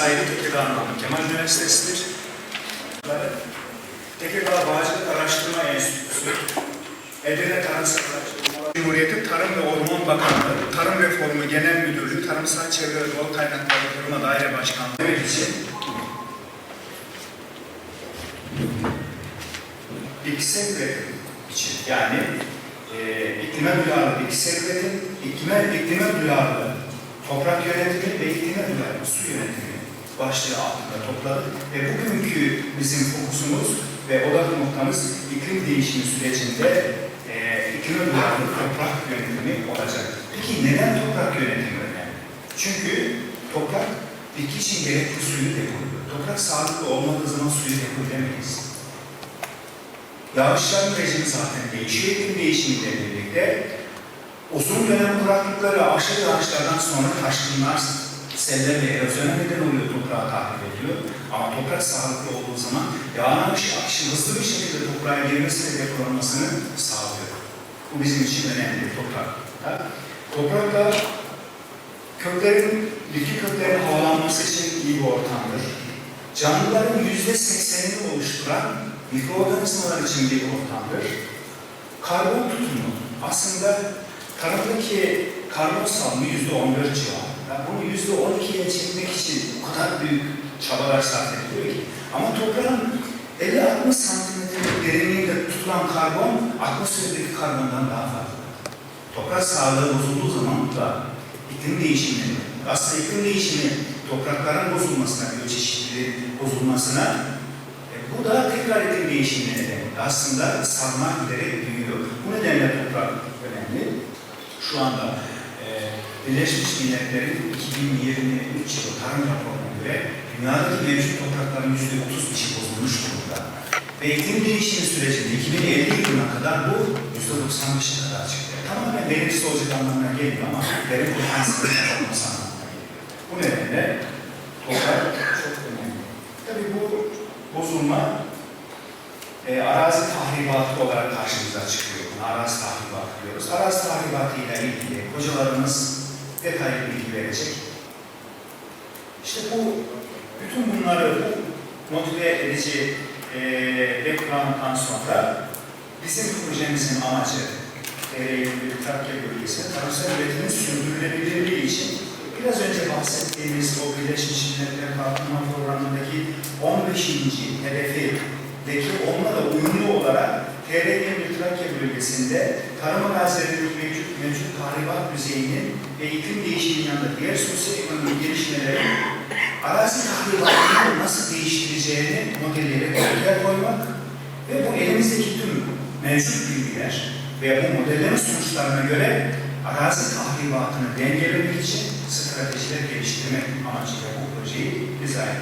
sahibi Namık Kemal Üniversitesi'dir. Tekirdağ Bağcılık Araştırma Enstitüsü, Edirne Tarımsal Cumhuriyeti Tarım ve Orman Bakanlığı, Tarım Reformu Genel Müdürlüğü, Tarımsal Çevre ve Doğal Kaynakları Koruma Daire Başkanlığı demek için bitkisel üretim için yani e, iklime duyarlı bitkisel üretim, iklime, iklime duyarlı toprak yönetimi ve iklime duyarlı su yönetimi başlığı altında topladık. Ve bugünkü bizim fokusumuz ve odak noktamız iklim değişimi sürecinde e, iklime duyarlı toprak yönetimi olacak. Peki neden toprak yönetimi önemli? Çünkü toprak bitki için gerekli suyu depoluyor. Toprak sağlıklı olmadığı zaman suyu depolemeyiz. Yağışların rejimi zaten değişiyor iklim değişimiyle birlikte. Uzun dönem kuraklıkları aşırı yağışlardan sonra taşkınlar, seller ve erozyona neden oluyor, toprağa tahrip ediyor. Ama toprak sağlıklı olduğu zaman yağın akışı, akışı hızlı bir şekilde toprağa girmesi ve depolanmasını sağlıyor. Bu bizim için önemli toprak. Toprakta köklerin, bitki köklerin havalanması için iyi bir ortamdır. Canlıların yüzde seksenini oluşturan mikroorganizmalar için bir ortamdır. Karbon tutumu aslında tarımdaki karbon salımı yüzde on dört civarında. Bunu yüzde on ikiye çekmek için o kadar büyük çabalar sarf ediliyor ki. Ama toprağın 50-60 santimetre derinliğinde tutulan karbon atmosferdeki karbondan daha fazla. Toprak sağlığı bozulduğu zaman da iklim değişimi, aslında iklim değişimi toprakların bozulmasına, biyoçeşitliliğin bozulmasına e, bu da tekrar iklim değişimine neden. Aslında sarma giderek büyüyor. Bu nedenle toprak önemli. Şu anda e, Birleşmiş Milletler'in 2023 yılı tarım raporuna göre dünyadaki mevcut toprakların %35'i bozulmuş durumda. Ve iklim değişimi sürecinde 2050 yılına kadar bu %95'e kadar çıktı. Tamamen verimsiz olacak anlamına gelmiyor ama verim potansiyelinin olması anlamına geliyor. Bu nedenle toprak çok önemli. Tabii bu bozulma e, arazi tahribatı olarak karşımıza çıkıyor. Arazi tahribatı diyoruz. Arazi tahribatı ile ilgili hocalarımız detaylı bilgi verecek. İşte bu, bütün bunları bu motive edici e, background'dan sonra bizim projemizin amacı Ereğli Trakya bölgesinde tarımsal üretimin sürdürülebilirliği için biraz önce bahsettiğimiz o Birleşmiş Milletler Kalkınma Programı'ndaki 15. hedefindeki onunla da uyumlu olarak TR1 Trakya bölgesinde tarım arazilerindeki mevcut, mevcut tahribat düzeyinin ve iklim değişiminin yanında diğer sosyoekonomik gelişmelerin arazi tahribatını nasıl değiştireceğini modelleyerek ortaya koymak ve bu elimizdeki tüm mevcut bilgiler ve bu modelleme sonuçlarına göre arazi tahribatını dengelemek için stratejiler geliştirmek amacıyla bu projeyi dizayn.